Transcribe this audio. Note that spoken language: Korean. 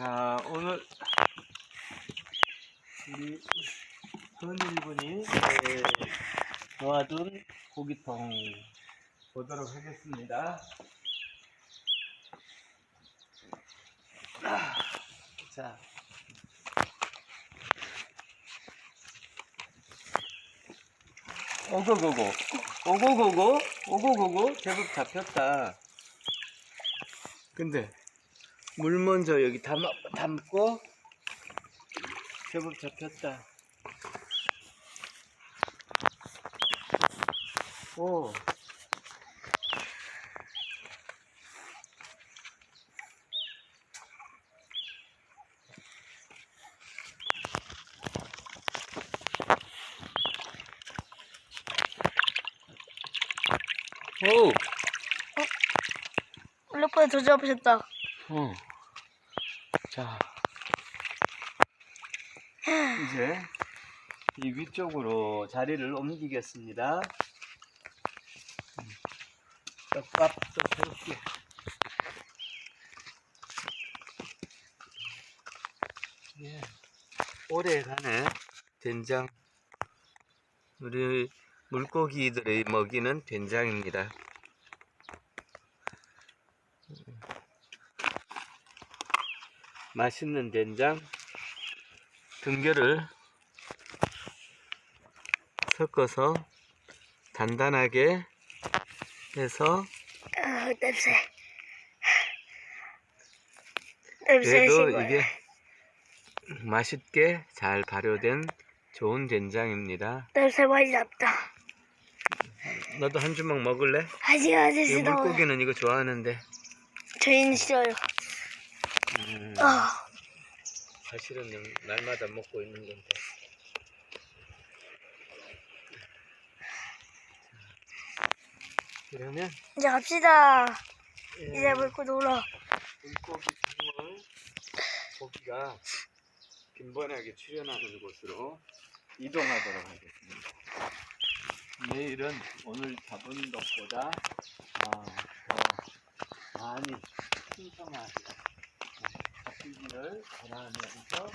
자, 오늘 우리 현일군이 놓아둔 네, 고기통 보도록 하겠습니다. 자. 오고고고 오고고고 오고고고 제법 잡혔다 근데 물 먼저 여기 담아, 담고 제법 잡혔다. 오. 오. 올레퍼에 더 잡으셨다. 어. 자. 이제 이 위쪽으로 자리를 옮기겠습니다. 떡밥도 새롭게. 예. 오래간에 된장. 우리 물고기들의 먹이는 된장입니다. 맛있는 된장 등결을 섞어서 단단하게 해서 아, 냄새. 그래도. 이게 맛있게 잘 발효된 좋은 된장입니다. 냄새 많이 났다. 너도 한 주먹 먹을래? 아직 아직 이 싫어. 물고기는 이거 좋아하는데 저희는 싫어요. 음, 아, 사실은 날마다 먹고 있는 건데 그러면 이제 갑시다. 예, 이제 물고 놀아. 물고기 생물 고기가 빈번하게 출현하는 곳으로 이동하도록 하겠습니다. 내일은 오늘 잡은 것보다 아, 더 많이 풍성하게 잡히기를 바라면서